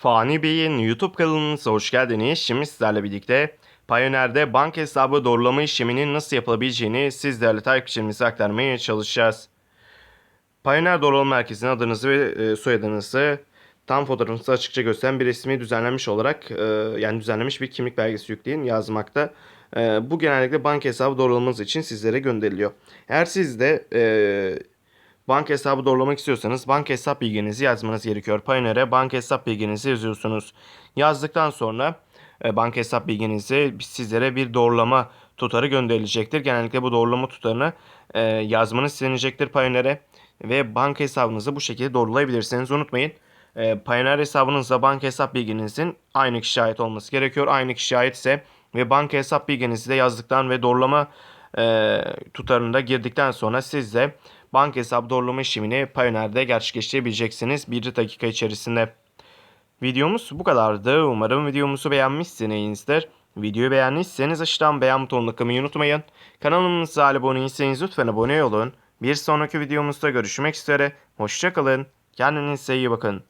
Fani Bey'in YouTube kanalınıza hoş geldiniz. Şimdi sizlerle birlikte Payoneer'de banka hesabı doğrulama işleminin nasıl yapılabileceğini siz değerli takipçilerimize aktarmaya çalışacağız. Payoneer Doğrulama Merkezi'nin adınızı ve e, soyadınızı tam fotoğrafınızı açıkça gösteren bir resmi düzenlenmiş olarak e, yani düzenlemiş bir kimlik belgesi yükleyin yazmakta. E, bu genellikle banka hesabı doğrulamanız için sizlere gönderiliyor. Eğer siz de banka hesabı doğrulamak istiyorsanız banka hesap bilginizi yazmanız gerekiyor. Payoneer'e banka hesap bilginizi yazıyorsunuz. Yazdıktan sonra e, banka hesap bilginizi sizlere bir doğrulama tutarı gönderilecektir. Genellikle bu doğrulama tutarını e, yazmanız istenecektir Payoneer'e ve banka hesabınızı bu şekilde doğrulayabilirsiniz. Unutmayın e, Payoneer hesabınızla banka hesap bilginizin aynı kişiye ait olması gerekiyor. Aynı kişiye ait ise ve banka hesap bilginizi de yazdıktan ve doğrulama e, tutarını da girdikten sonra siz de banka hesabı doğrulama işlemini Payoneer'de gerçekleştirebileceksiniz 1 dakika içerisinde. Videomuz bu kadardı. Umarım videomuzu beğenmişsinizdir. Videoyu beğendiyseniz aşağıdan beğen butonuna tıklamayı unutmayın. Kanalımıza abone değilseniz lütfen abone olun. Bir sonraki videomuzda görüşmek üzere. Hoşçakalın. Kendinize iyi bakın.